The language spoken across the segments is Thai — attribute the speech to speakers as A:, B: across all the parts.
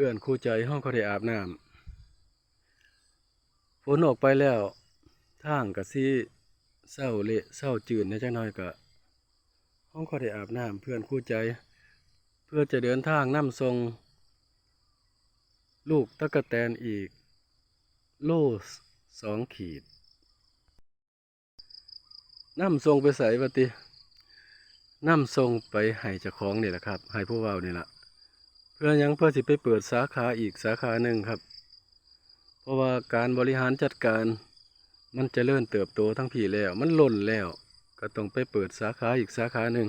A: พื่อนคู่ใจห้องเขาได้อาบน้ำฝนออกไปแล้วทางก็สิเศร้าเละเศร้าจืดในจักหน่อยก็ห้องเขาได้อาบน้ำเพื่อนคู่ใจ เพื่อจะเดินทางนำทรง ลูกตะกะแตนอีก โลสองขีดนำทรงไปใส่ปตินำทรงไปให้เจ้าของนี่แหละครับให้ผู้เว้านี่แหละ เพื่อยังเพื่อสิไปเปิดสาขาอีกสาขาหนึ่งครับ เพราะว่าการบริหารจัดการมันจะเริญเติบโตทั้งพี่แล้ว มันล่นแล้ว ก็ต้องไปเปิดสาขาอีกสาขาหนึ่ง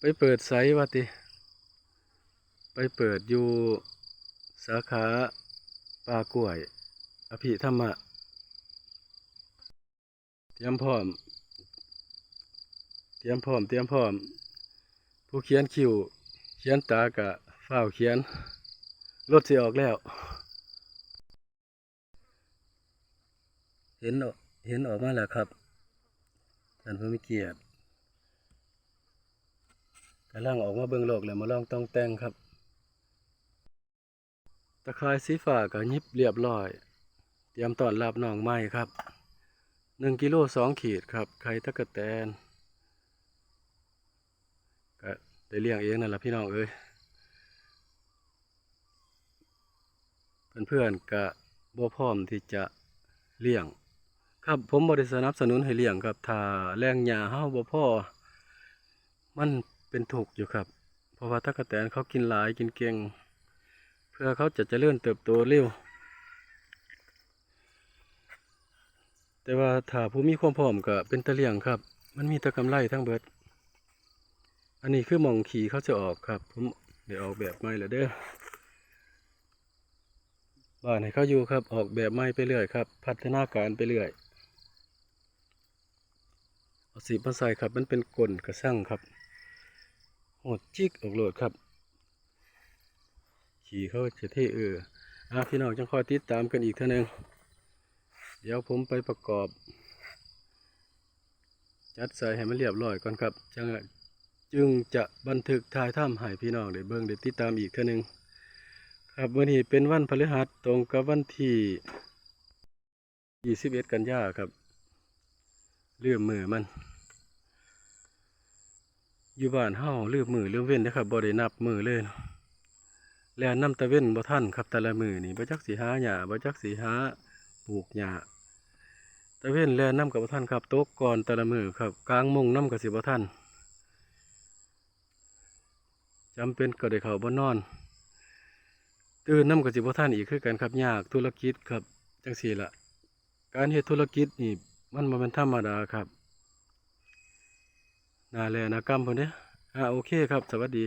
A: ไปเปิดไซต์วะติ ไปเปิดอยู่สาขาป่ากล้วย อภิธรรมะ เตรียมพร้อม เตรียมพร้อม เตรียมพร้อม ผู้เขียนคิวเขียนตากะเฝ้าเขียน รถสิออกแล้ว เห็นออกเห็นออกมาแล้วครับท่านผู้มีเกียรติกำลังออกมาเบิ่งโลกแล้วมาลองต้องแต่งครับ ตะไคร้สีฟ้าก็ยิบเรียบร้อย เตรียมต้อนรับน้องใหม่ครับหนึ่งกิโลสองขีดครับ ไข่ตะกะแตน ก็ ได้เลี้ยงเองนั่นแหละพี่น้องเอ้ยเพื่อนๆก็บ่พร้อมที่จะเลี้ยง ครับผมบ่ได้สนับสนุนให้เลี้ยงครับถ้าแรงหญ้าเฮาบ่พอมันเป็นทุกอยู่ครับ เพราะว่าตะกะแตนเขากินหลายกินเก่ง เพื่อเขาจะเจริญเติบโตเร็ว แต่ว่าถ้าผู้มีความพร้อมก็เป็นตะเลี้ยงครับ มันมีตะกำไรทั้งเบิด อันนี้คือหมองขี่เขาจะออกครับ ผมเดี๋ยวออกแบบใหม่แล้วเด้อบ้านให้เขาอยู่ครับ ออกแบบใหม่ไปเรื่อยครับ พัฒนาการไปเรื่อยเอาสีมาใส่ครับ มันเป็นกลกระสั่งครับโหดจิกออกโหลดครับ ขี่เขาจะเท่เอออะพี่น้องจังคอยติดตามกันอีกท่านึงเดี๋ยวผมไปประกอบ จัดใส่ให้มันเรียบร้อยก่อนครับจัง จึงจะบันทึกถ่ายทำให้พี่น้องได้เบิ่งได้ติดตามอีกเท่านึง ครับวันนี้เป็นวันพฤหัสตรงกับวันที่ 21 กันยาครับ เลื่อมมือมัน อยู่บ้านเฮาเลื่อมมือเลื่อมเว้นนะครับบ่ได้นับมือเลยแล้วน้ำตะเว้นบ่ทันครับแต่ละมือนี่บ่จักสีหาหญ้าบ่จักสีหาปลูกหญ้าตะเว้นแล้วน้ำกับบ่ทันครับตกก่อนแต่ละมือครับกลางมงน้ำกับสิบ่ทัน จำเป็นก็ได้เขาบ่นอน ตื่นน้ำกับสิบ่ท่านอีกคือกันครับยากธุรกิจครับจังสี่ละการเฮ็ดธุรกิจนี่มันมาเป็นธรรมดาครับนาแลนากรรมพวกนี้อ่าโอเคครับ สวัสดี